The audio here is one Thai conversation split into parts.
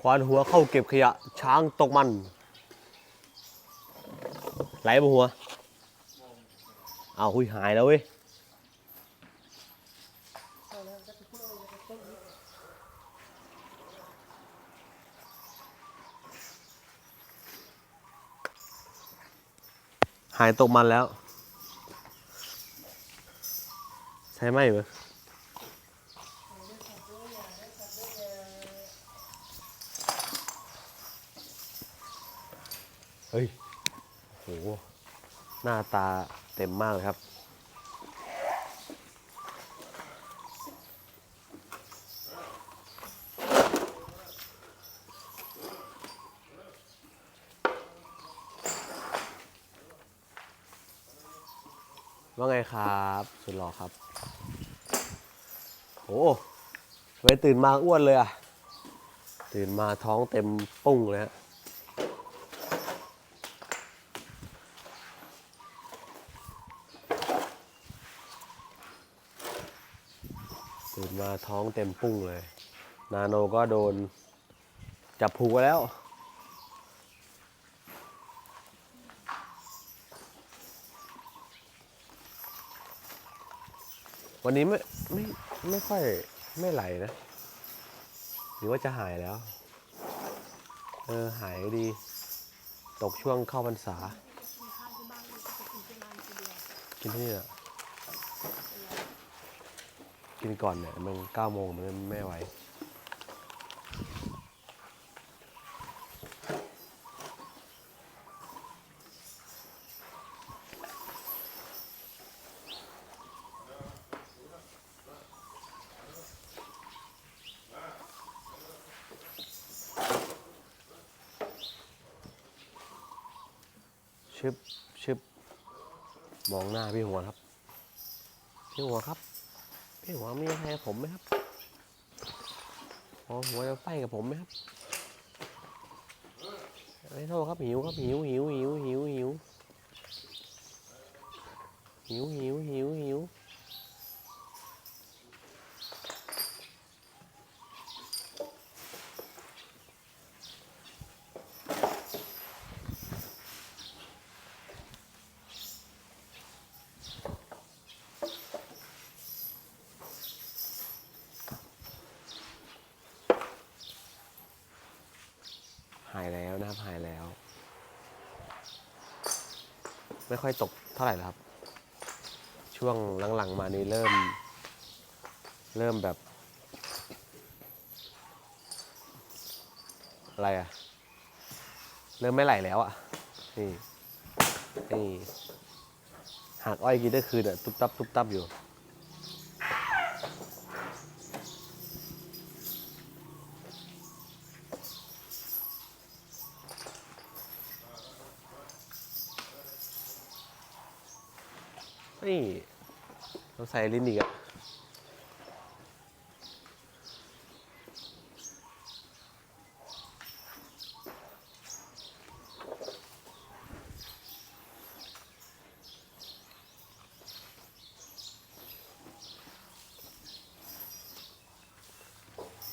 ควานหัวเข้าเก็บขยะ ช้างตกมัน ไหลบหัวเอาหุยหายแล้วเว้ยหายตกมันแล้ว ใช่ไหมเหร เฮ้ยโหหน้าตาเต็มมากเลยครับ ว่าไงครับ สุดหล่อครับโอ้ไว้ตื่นมาอ้วนเลยอะตื่นมาท้องเต็มปุ้งเลยฮะ ตื่นมาท้องเต็มปุ้งเลย นาโนก็โดน จับผูกแล้ว วันนี้ไม่ไม่ไม่ค่อยไม่ไหลนะ หรือว่าจะหายแล้ว เออ หายดี ตกช่วงเข้าพรรษา กินที่นี่แหละ กินก่อนเนี่ยมันเก้าโมงมันไม่ไหวชึบชึบมองหน้าพี่หัวครับ พี่หัวครับ พี่หัวมีอะไรกับผมไหมครับหัวหัวจะไฟกับผมไหมครับไม่โทษครับหิวครับหิวหิวหิวหิวหิวหิวหิวหิวหิวหายแล้วนะครับหายแล้ว ไม่ค่อยตกเท่าไหร่แล้วครับ ช่วงหลังๆ มานี้เริ่ม เริ่มแบบ อะไรอะเริ่มไม่ไหลแล้วอะนี่นี่หากอ้อยกินได้คืนอะตุ๊บตับตุ๊บตับอยู่ นี่เรา ใส่ลิ้นอีกอะ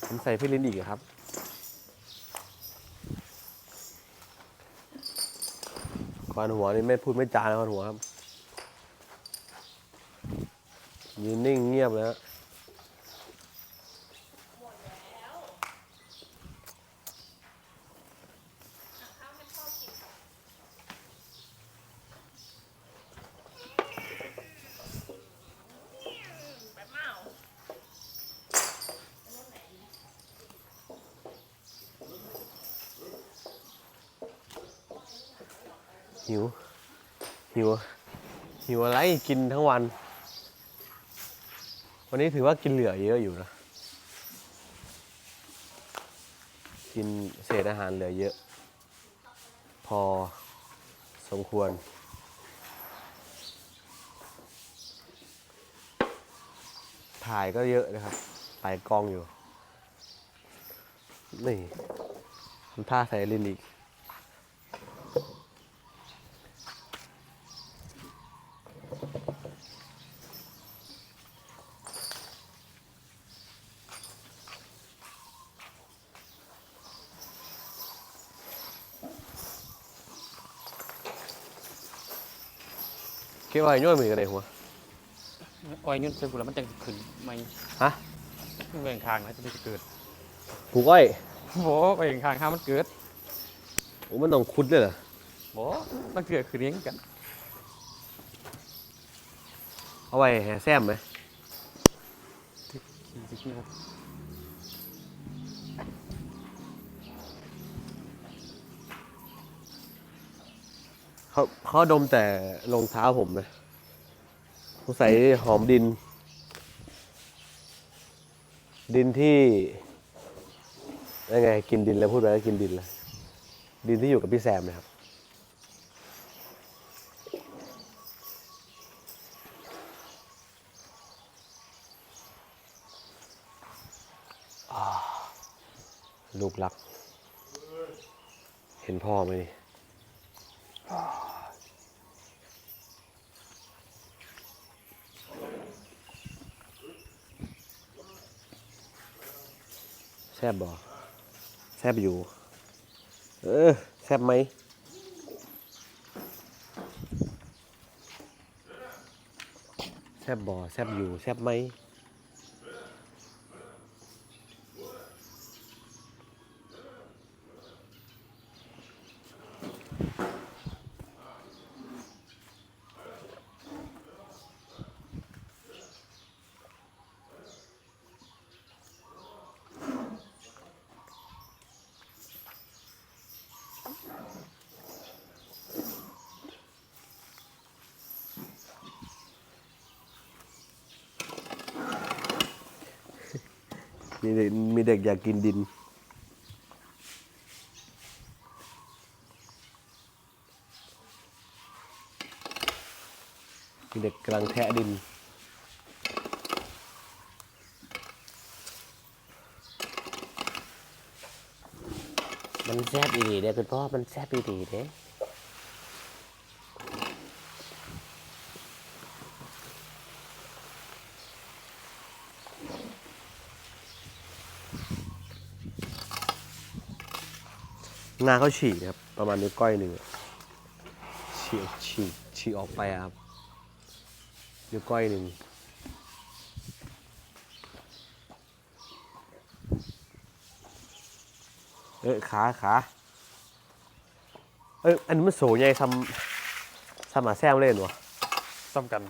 ผมใส่พี่ลิ้นอีกอะครับควานหัวนี่ไม่พูดไม่จานะควานหัวครับ ยืนนิ่งเงียบเลยฮะหิว หิว หิวอะไรกินทั้งวัน วันนี้ถือว่ากินเหลือเยอะอยู่นะ กินเศษอาหารเหลือเยอะ พอสมควร ถ่ายก็เยอะนะครับถ่ายกล้องอยู่ นี่ทำท่าใส่ลินอีก ก็บไว้ย่อยมือกันเลยหัว อ้อยยุ่นใส่กูแล้วมันจะขึ้นไหมฮะ มันเป็นคางนะจะไม่เกิดปลูกอ้อยโอ้ไปเห็นคางข้ามันเกิดโอ้มันต้องคุดเลยเหรอโอ้มันเกิดขึ้นเองกันเอาไว้แห่แซมไหมขี่สิ เขาเขาดมแต่รองเท้าผมนะสงสัยหอมดิน ดินที่ยังไง กินดินแล้วพูดไปแล้วกินดินแล้วดินที่อยู่กับพี่แซมนะครับลูกรัก เห็นพ่อไหมนี่ แซบบ่แซบอยู่ เออ แซบไหมแซบบ่แซบอยู่ แซบไหม มีเด็กมีเด็กอยากกินดิน มีเด็กกำลังแทะดินมันแซ่บอีดีเด้คุณพ่อมันแซ่บอีดีเด้ งาเขาฉีกครับประมาณนิ้วก้อยหนึ่งอะฉีกฉีกฉีกออกไปอะครับนิ้วก้อยหนึ่งเอ้ยขาขาเอ้ยอันนี้มันโสใหญ่ซ้ำซ้ำหมาแซมเล่นวะซ้ำกัน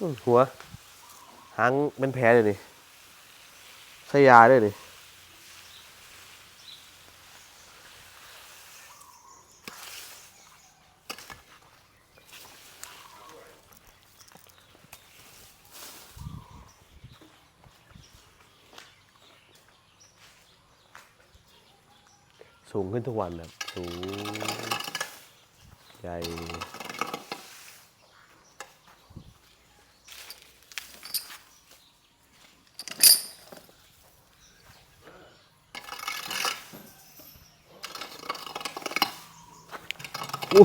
หัว หางเป็นแผลเลยนี่ใช้ยาด้วยนี่สูงขึ้นทุกวันครับสูง ใหญ่ อู้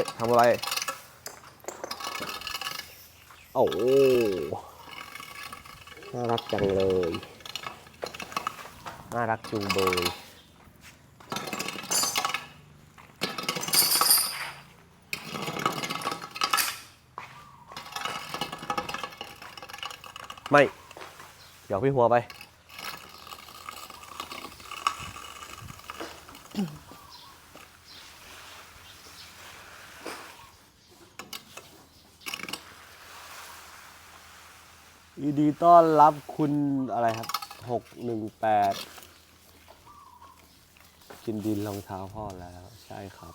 ฮ้ยทำอะไร โอ้น่ารักจังเลย น่ารักจุงเบยไม่ เดี๋ยวพี่หัวไป ยินดีต้อนรับคุณอะไรครับหกหนึ่งแปดกินดินรองเท้าพ่อแล้ว ใช่ครับ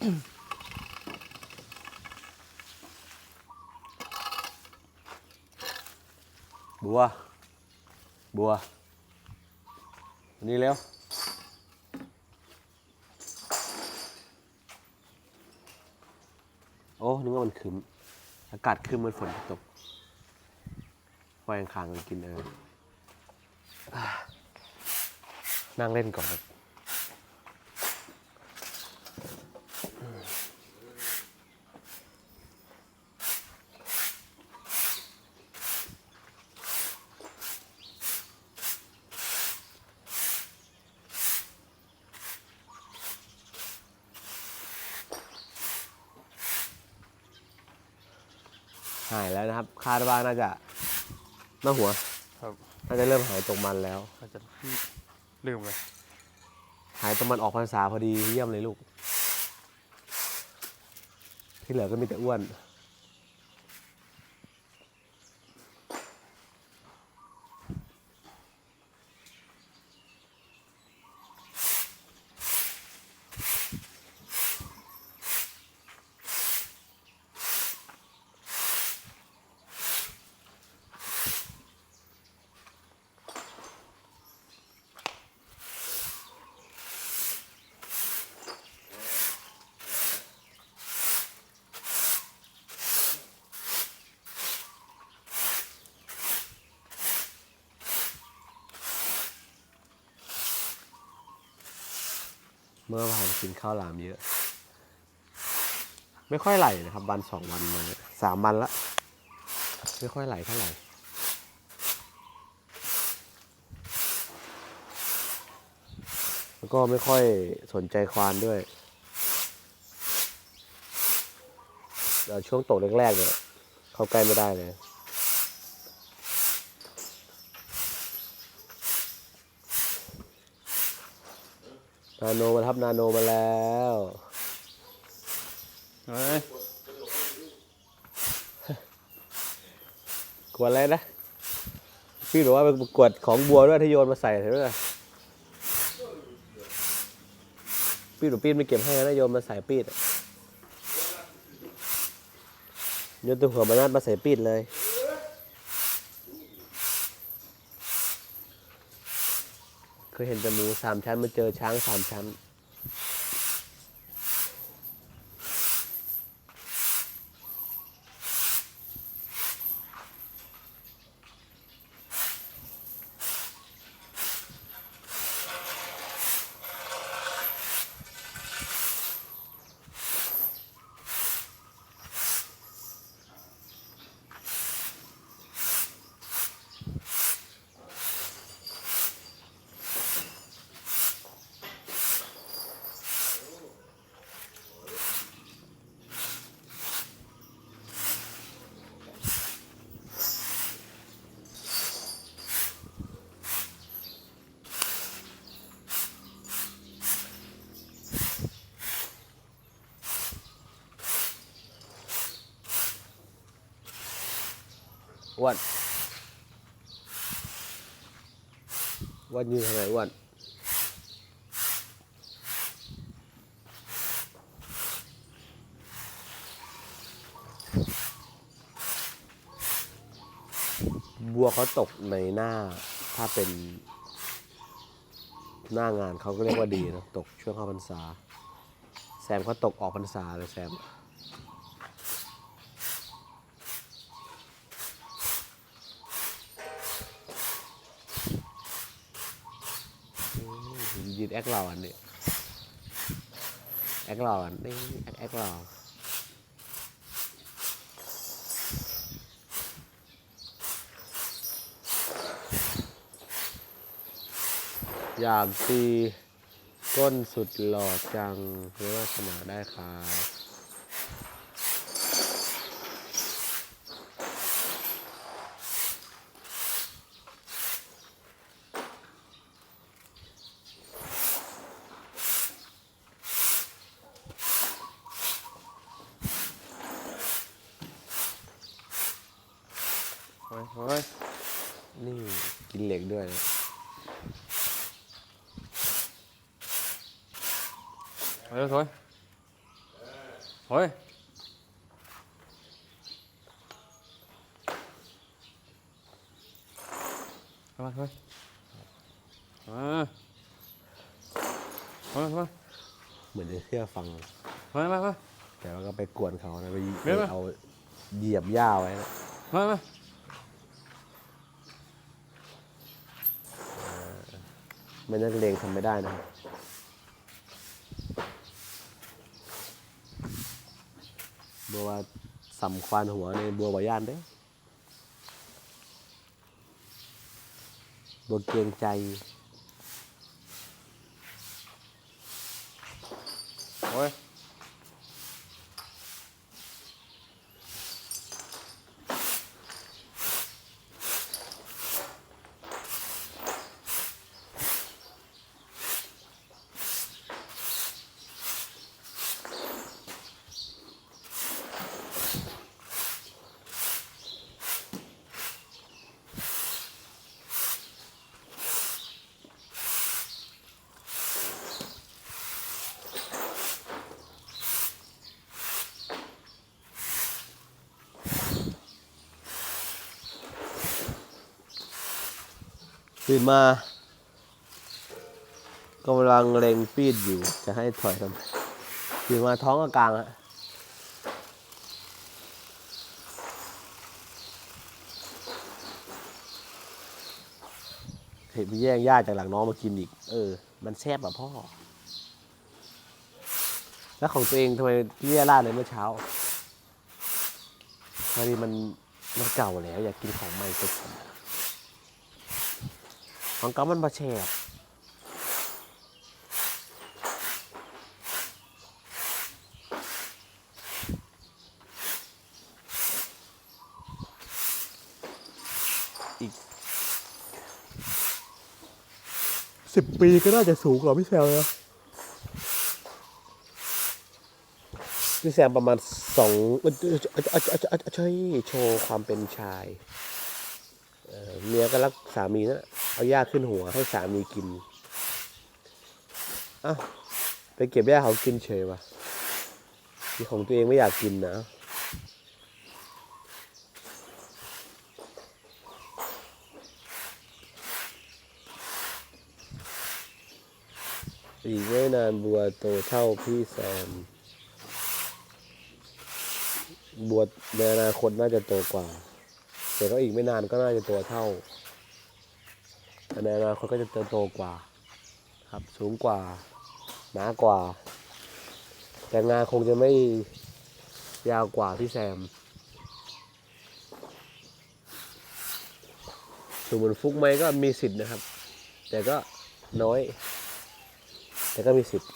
บัว บัวนนี้เร็วโอ้ นึกว่ามันคืมอากาศคืมมันฝนจะตกไฟยคางๆกันกินเออนั่งเล่นก่อนครับ หายแล้วนะครับ คาดว่าน่าจะหน้าหัวครับน่าจะเริ่มหายตกมันแล้วก็จะลืมเลยหายตรงมันออกพรรษาพอดีเยี่ยมเลยลูก ที่เหลือก็มีแต่อ้วน เมื่อวานกินข้าวหลามเยอะ ไม่ค่อยไหลนะครับ วันสองวันมาสามวันละไม่ค่อยไหลเท่าไหร่แล้วก็ไม่ค่อยสนใจควานด้วยเอ่ช่วงตกแรกๆเนี่ย เข้าใกล้ไม่ได้เลย นาโนมาทับนาโนมาแล้วเฮ้ยกวดอะไรนะพี่บอกว่าเป็นประกวดของบัวด้วยที่โยนมาใส่เห็นไหมล่ะปีดหรือปีดไม่เก็บให้นะโยนมาใส่ปีดอะโยนตัวหัวมานาดมาใส่ปีดเลย เคยเห็นแต่หมูสามชั้นมาเจอช้างสามชั้น อ้วนอ้วนยืนทำไมอ้วนบัวเขาตกในหน้าถ้าเป็นหน้างานเขาก็เรียกว่าดีนะตกช่วงเข้าพรรษา แซมเขาตกออกพรรษาเลยแซม ยืน แอคหล่ออันนี้แอคหล่ออันนี่แอคแอคหล่ออยากตีก้นสุดหล่อจังหรือว่าสนาได้ครับ นี่กินเหล็กด้วยนะเฮ้ยเฮ้ยเฮ้ยเข้ามาเฮ้ยมาเฮ้ยเฮ้ยเหมือนจะเชื่อฟังเฮ้ยมามาแต่ว่าก็ไปกวนเขานะไปเดี๋ยวนะเอาเหยียบหญ้าไว้นะมามา ไม่นักเลงทำไม่ได้นะครับบัวว่าสำควานหัวในบัวบย่านเด้บัวเกียงใจ ตื่นมากำลังเล็งปีดอยู่ จะให้ถอยทำไมตื่นมาท้องกลางอะเห็นพี่แย่งญาติจากหลังน้องมากินอีก เออ มันแซ่บแบบพ่อ แล้วของตัวเองทำไมพี่แย่ล่าดเลยเมื่อเช้าพอดีมันมันเก่าแล้ว อยากกินของใหม่สด ของเก่ามันบาแช่บอีกสิบปีก็น่าจะสูงกว่าพี่แซมนะพี่แซมประมาณสองเอ้ยเอ้ยเอ้ยเอ้ยเอ้ยเอ้ยเอ้ยโชว์ความเป็นชาย เมียก็รักสามีนะเอาหญ้าขึ้นหัวให้สามีกินเอ้าไปเก็บหญ้าเขากินเฉยวะที่ของตัวเองไม่อยากกินนะอีกไม่นานบัวโตเท่าพี่แซมบัวในอนาคตน่าจะโตกว่า แต่ก็อีกไม่นานก็น่าจะตัวเท่าแต่ในอนาคตก็จะโตกว่าครับสูงกว่าหนากว่า แต่งานคงจะไม่ยาวกว่าพี่แซมสูงเหมือนฟุกไหมก็มีสิทธิ์นะครับ แต่ก็น้อย แต่ก็มีสิทธิ์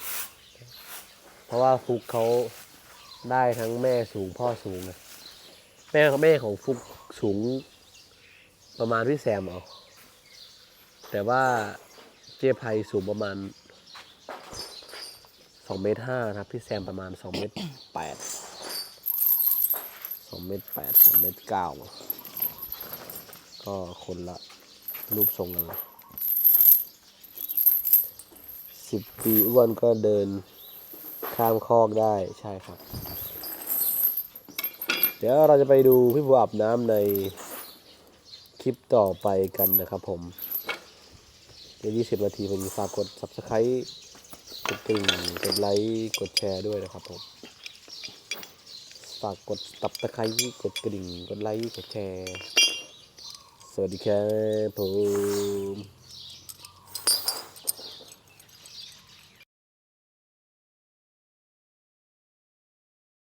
เพราะว่าฟุกเขาได้ทั้งแม่สูงพ่อสูงนะแม่แม่ของฟุก สูงประมาณพี่แซมเอา แต่ว่าเจ๊ไพสูงประมาณสองเมตรห้าครับ พี่แซมประมาณสองเมตรแปดสองเมตรแปดสองเมตรเก้าก็คนละรูปทรงกันเลยสิบปีอ้วนก็เดินข้ามคอกได้ใช่ครับ ดี๋ยวเราจะไปดูพี่บัวอาบน้ำในคลิปต่อไปกันนะครับผมเดี๋ยวยี่สิบนาทีผมฝากกด subscribe กดกริ่งกดไลค์กดแชร์ด้วยนะครับผมฝากกดตับตะไคร้กดกระดิ่ง กดไลค์กดแชร์ สวัสดีครับผม